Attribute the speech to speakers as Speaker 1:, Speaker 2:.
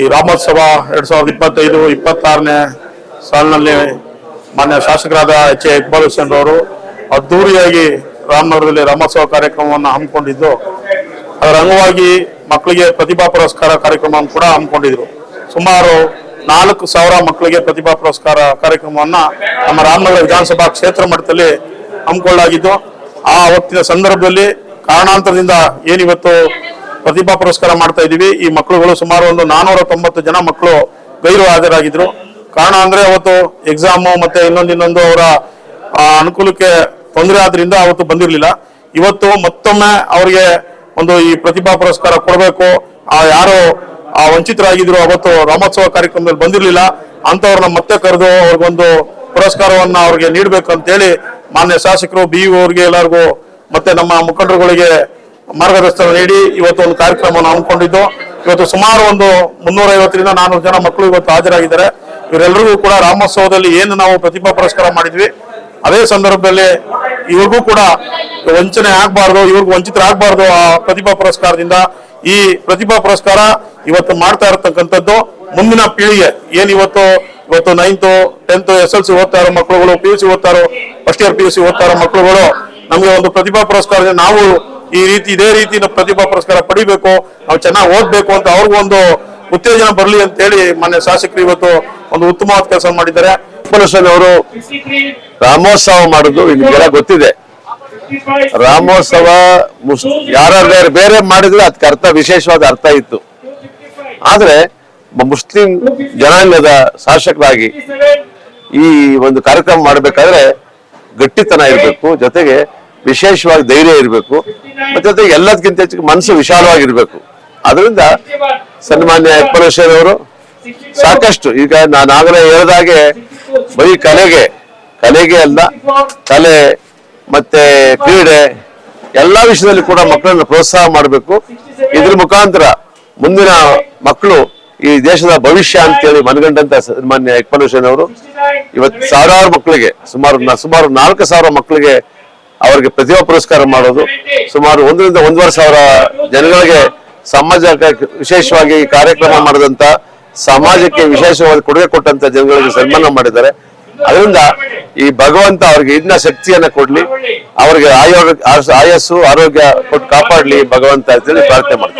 Speaker 1: ಈ ರಾಮೋತ್ಸವ ಎರಡ್ ಸಾವಿರದ ಇಪ್ಪತ್ತೈದು, ಇಪ್ಪತ್ತಾರನೇ ಸಾಲಿನಲ್ಲಿ ಮಾನ್ಯ ಶಾಸಕರಾದ ಎಚ್ ಎ ಇಕ್ಬಾಲ್ ಹುಸೇನ್ ಅವರು ಅದ್ದೂರಿಯಾಗಿ ರಾಮನಗರದಲ್ಲಿ ರಾಮೋತ್ಸವ ಕಾರ್ಯಕ್ರಮವನ್ನು ಹಮ್ಮಿಕೊಂಡಿದ್ದು, ಅದರ ಅಂಗವಾಗಿ ಮಕ್ಕಳಿಗೆ ಪ್ರತಿಭಾ ಪುರಸ್ಕಾರ ಕಾರ್ಯಕ್ರಮವನ್ನು ಕೂಡ ಹಮ್ಮಿಕೊಂಡಿದ್ರು. ಸುಮಾರು ನಾಲ್ಕು ಸಾವಿರ ಮಕ್ಕಳಿಗೆ ಪ್ರತಿಭಾ ಪುರಸ್ಕಾರ ಕಾರ್ಯಕ್ರಮವನ್ನ ನಮ್ಮ ರಾಮನಗರ ವಿಧಾನಸಭಾ ಕ್ಷೇತ್ರ ಮಟ್ಟದಲ್ಲಿ ಹಮ್ಮಿಕೊಳ್ಳಲಾಗಿದ್ದು, ಆ ಹೊತ್ತಿನ ಸಂದರ್ಭದಲ್ಲಿ ಕಾರಣಾಂತರದಿಂದ ಏನಿವತ್ತು ಪ್ರತಿಭಾ ಪುರಸ್ಕಾರ ಮಾಡ್ತಾ ಇದೀವಿ. ಈ ಮಕ್ಕಳುಗಳು ಸುಮಾರು ಒಂದು ನಾನೂರ ತೊಂಬತ್ತು ಜನ ಮಕ್ಕಳು ಗೈರು ಹಾಜರಾಗಿದ್ರು. ಕಾರಣ ಅಂದ್ರೆ ಅವತ್ತು ಎಕ್ಸಾಮು ಮತ್ತೆ ಇನ್ನೊಂದು ಇನ್ನೊಂದು ಅವರ ಅನುಕೂಲಕ್ಕೆ ತೊಂದರೆ ಆದ್ರಿಂದ ಅವತ್ತು ಬಂದಿರಲಿಲ್ಲ. ಇವತ್ತು ಮತ್ತೊಮ್ಮೆ ಅವರಿಗೆ ಒಂದು ಈ ಪ್ರತಿಭಾ ಪುರಸ್ಕಾರ ಕೊಡಬೇಕು. ಆ, ಯಾರು ವಂಚಿತರಾಗಿದ್ರು ಅವತ್ತು ರಾಮೋತ್ಸವ ಕಾರ್ಯಕ್ರಮದಲ್ಲಿ ಬಂದಿರಲಿಲ್ಲ. ಅಂತವ್ರನ್ನ ಮತ್ತೆ ಕರೆದು ಅವ್ರಿಗೊಂದು ಪುರಸ್ಕಾರವನ್ನ ಅವ್ರಿಗೆ ನೀಡಬೇಕು ಅಂತೇಳಿ ಮಾನ್ಯ ಶಾಸಕರು, ಬಿ ಅವ್ರಿಗೆ ಎಲ್ಲರಿಗೂ ಮತ್ತೆ ನಮ್ಮ ಮುಖಂಡರುಗಳಿಗೆ ಮಾರ್ಗದರ್ಶನ ನೀಡಿ ಇವತ್ತು ಒಂದು ಕಾರ್ಯಕ್ರಮವನ್ನು ಹಮ್ಮಿಕೊಂಡಿದ್ದು. ಇವತ್ತು ಸುಮಾರು ಒಂದು ಮುನ್ನೂರ ಐವತ್ತರಿಂದ ಜನ ಮಕ್ಕಳು ಇವತ್ತು ಹಾಜರಾಗಿದ್ದಾರೆ. ಇವರೆಲ್ಲರಿಗೂ ಕೂಡ ರಾಮೋತ್ಸವದಲ್ಲಿ ಏನು ನಾವು ಪ್ರತಿಭಾ ಪುರಸ್ಕಾರ ಮಾಡಿದ್ವಿ. ಅದೇ ಸಂದರ್ಭದಲ್ಲಿ ಇವ್ರಿಗೂ ಕೂಡ ವಂಚನೆ ಆಗಬಾರ್ದು, ಇವ್ರಿಗೂ ವಂಚಿತರಾಗಬಾರ್ದು ಆ ಪ್ರತಿಭಾ ಪುರಸ್ಕಾರದಿಂದ. ಈ ಪ್ರತಿಭಾ ಪುರಸ್ಕಾರ ಇವತ್ತು ಮಾಡ್ತಾ ಇರತಕ್ಕಂಥದ್ದು. ಮುಂದಿನ ಪೀಳಿಗೆ ಏನ್ ಇವತ್ತು ಇವತ್ತು ninth tenth S L C ಓದ್ತಾ ಇರೋ ಮಕ್ಕಳುಗಳು P U C ಓದ್ತಾರೋ first year P U C ಓದ್ತಾ ಇರೋ ಮಕ್ಕಳುಗಳು, ನಮಗೆ ಒಂದು ಪ್ರತಿಭಾ ಪುರಸ್ಕಾರದಿಂದ ನಾವು ಈ ರೀತಿ, ಇದೇ ರೀತಿ ಪ್ರತಿಭಾ ಪುರಸ್ಕಾರ ಪಡಿಬೇಕು, ನಾವು ಚೆನ್ನಾಗಿ ಓದ್ಬೇಕು ಅಂತ ಅವ್ರಿಗೊಂದು ಉತ್ತೇಜನ ಬರಲಿ ಅಂತ ಹೇಳಿ ಮಾನ್ಯ ಶಾಸಕರು ಇವತ್ತು ಒಂದು ಉತ್ತಮವಾದ ಕೆಲಸ ಮಾಡಿದ್ದಾರೆ.
Speaker 2: ಅವರು ರಾಮೋತ್ಸವ ಮಾಡುದು ನಿಮ್ಗೆಲ್ಲ ಗೊತ್ತಿದೆ. ರಾಮೋತ್ಸವ ಮುಸ್ ಯಾರು ಬೇರೆ ಮಾಡಿದ್ರೆ ಅದಕ್ಕೆ ಅರ್ಥ, ವಿಶೇಷವಾದ ಅರ್ಥ ಇತ್ತು. ಆದ್ರೆ ಮುಸ್ಲಿಂ ಜನಾಂಗದ ಶಾಸಕರಾಗಿ ಈ ಒಂದು ಕಾರ್ಯಕ್ರಮ ಮಾಡಬೇಕಾದ್ರೆ ಗಟ್ಟಿತನ ಇರಬೇಕು. ಜೊತೆಗೆ ವಿಶೇಷವಾಗಿ ಧೈರ್ಯ ಇರಬೇಕು, ಮತ್ತೆ ಎಲ್ಲದಕ್ಕಿಂತ ಹೆಚ್ಚಿಗೆ ಮನಸ್ಸು ವಿಶಾಲವಾಗಿರ್ಬೇಕು. ಅದರಿಂದ ಸನ್ಮಾನ್ಯ ಅಕ್ಬರೇಶ್ವರ್ ಅವರು ಸಾಕಷ್ಟು, ಈಗ ನಾನು ಆಗಲೇ ಹೇಳಿದಾಗೆ ಬರೀ ಕಲೆಗೆ ಕಲೆಗೆ ಅಲ್ಲ, ಕಲೆ ಮತ್ತೆ ಕ್ರೀಡೆ ಎಲ್ಲಾ ವಿಷಯದಲ್ಲಿ ಕೂಡ ಮಕ್ಕಳನ್ನ ಪ್ರೋತ್ಸಾಹ ಮಾಡಬೇಕು. ಇದ್ರ ಮುಖಾಂತರ ಮುಂದಿನ ಮಕ್ಕಳು ಈ ದೇಶದ ಭವಿಷ್ಯ ಅಂತೇಳಿ ಮನಗಂಡಂತ ಸನ್ಮಾನ್ಯ ಹುಸೇನ್ ಅವರು, ಇವತ್ತು ಸಾವಿರಾರು ಮಕ್ಕಳಿಗೆ, ಸುಮಾರು ಸುಮಾರು ನಾಲ್ಕು ಸಾವಿರ ಮಕ್ಕಳಿಗೆ ಅವರಿಗೆ ಪ್ರತಿಭಾ ಪುರಸ್ಕಾರ ಮಾಡೋದು ಸುಮಾರು ಒಂದರಿಂದ ಒಂದೂವರೆ ಸಾವಿರ ಜನಗಳಿಗೆ ಸಮಾಜ ವಿಶೇಷವಾಗಿ ಈ ಕಾರ್ಯಕ್ರಮ ಮಾಡಿದಂತ ಸಮಾಜಕ್ಕೆ ವಿಶೇಷವಾಗಿ ಕೊಡುಗೆ ಕೊಟ್ಟಂತ ಜನಗಳಿಗೆ ಸನ್ಮಾನ ಮಾಡಿದ್ದಾರೆ. ಅದರಿಂದ ಈ ಭಗವಂತ ಅವ್ರಿಗೆ ಇನ್ನ ಶಕ್ತಿಯನ್ನ ಕೊಡ್ಲಿ, ಅವ್ರಿಗೆ ಆಯೋಗ ಆಯಸ್ಸು, ಆರೋಗ್ಯ ಕೊಟ್ಟು ಕಾಪಾಡ್ಲಿ ಭಗವಂತ ಅಂತೇಳಿ ಪ್ರಾರ್ಥನೆ ಮಾಡ್ತಾರೆ